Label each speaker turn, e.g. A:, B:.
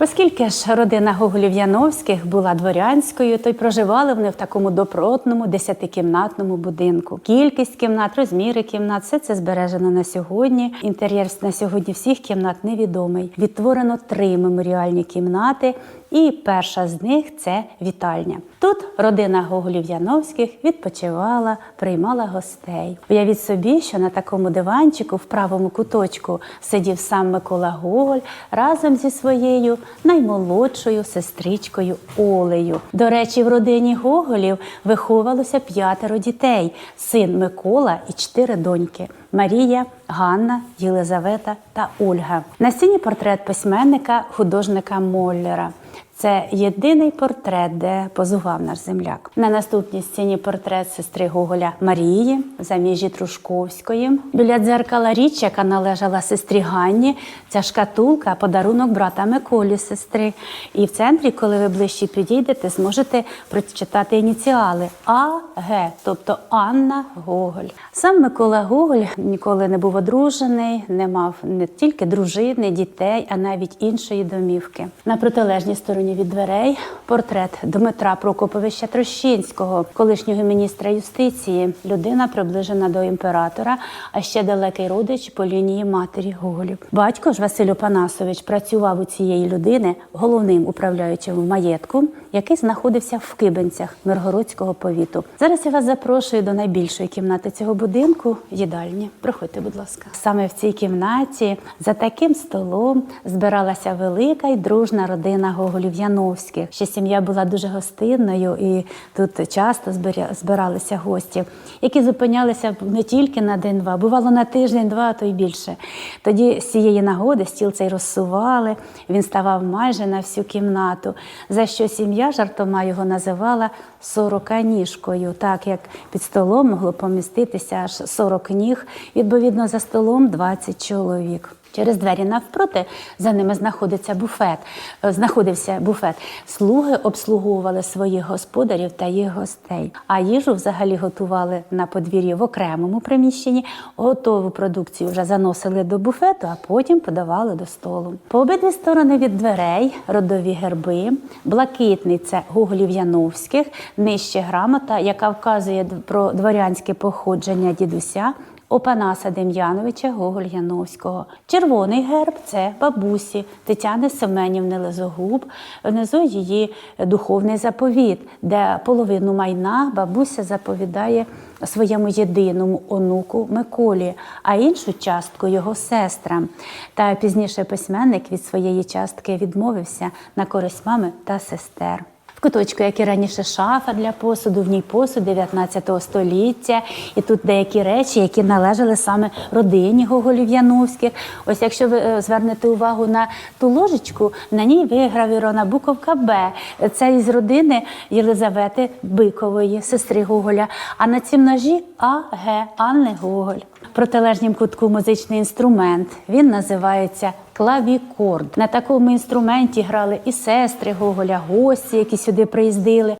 A: Оскільки ж родина Гоголів Яновських була дворянською, то й проживали вони в такому добротному десятикімнатному будинку. Кількість кімнат, розміри кімнат, все це збережено на сьогодні. Інтер'єр на сьогодні всіх кімнат невідомий. Відтворено три меморіальні кімнати, і перша з них це вітальня. Тут родина Гоголів Яновських відпочивала, приймала гостей. Уявіть собі, що на такому диванчику в правому куточку сидів сам Микола Гоголь разом зі своєю наймолодшою сестричкою Олею. До речі, в родині Гоголів виховувалося п'ятеро дітей: син Микола і чотири доньки. Марія, Ганна, Єлизавета та Ольга. На стіні портрет письменника художника Моллера. Це єдиний портрет, де позував наш земляк. На наступній стіні портрет сестри Гоголя Марії, заміжі Трушковської. Біля дзеркала річ, яка належала сестрі Ганні, ця шкатулка подарунок брата Миколі сестри. І в центрі, коли ви ближче підійдете, зможете прочитати ініціали АГ, тобто Анна Гоголь. Сам Микола Гоголь ніколи не був одружений, не мав не тільки дружини, дітей, а навіть іншої домівки. На протилежній стороні від дверей. Портрет Дмитра Прокоповича Трощинського, колишнього міністра юстиції, людина приближена до імператора, а ще далекий родич по лінії матері Гоголів. Батько ж Василь Опанасович працював у цієї людини головним управляючим в маєтку, який знаходився в Кибенцях Миргородського повіту. Зараз я вас запрошую до найбільшої кімнати цього будинку їдальні. Проходьте, будь ласка. Саме в цій кімнаті за таким столом збиралася велика і дружна родина Гоголів Яновських. Ще сім'я була дуже гостинною, і тут часто збиралися гості, які зупинялися не тільки на день-два, бувало на тиждень-два, а то й більше. Тоді з цієї нагоди стіл цей розсували. Він ставав майже на всю кімнату. За що сім'я жартома його називала сороканіжкою, так як під столом могло поміститися аж 40 ніг, відповідно за столом 20 чоловік. Через двері навпроти за ними знаходиться буфет. е, Знаходився буфет. Слуги обслуговували своїх господарів та їх гостей. А їжу взагалі готували на подвір'ї в окремому приміщенні. Готову продукцію вже заносили до буфету, а потім подавали до столу. По обидві сторони від дверей родові герби, блакитний це Гоголів Яновських, нижче грамота, яка вказує про дворянське походження дідуся. Опанаса Дем'яновича Гоголь Яновського. Червоний герб це бабусі Тетяни Семенівни Лезогуб. Внизу її духовний заповіт, де половину майна бабуся заповідає своєму єдиному онуку Миколі, а іншу частку його сестрам. Та пізніше письменник від своєї частки відмовився на користь мами та сестер. В куточку, як і раніше, шафа для посуду, в ній посуд 19 століття. І тут деякі речі, які належали саме родині Гоголів Яновських. Ось якщо ви е, звернете увагу на ту ложечку, на ній вигравірована буковка Б. Це із родини Єлизавети Бикової, сестри Гоголя. А на цім ножі А.Г. Анни Гоголь. Протилежнім кутку музичний інструмент. Він називається клавікорд. На такому інструменті грали і сестри Гоголя, гості, які сюди приїздили.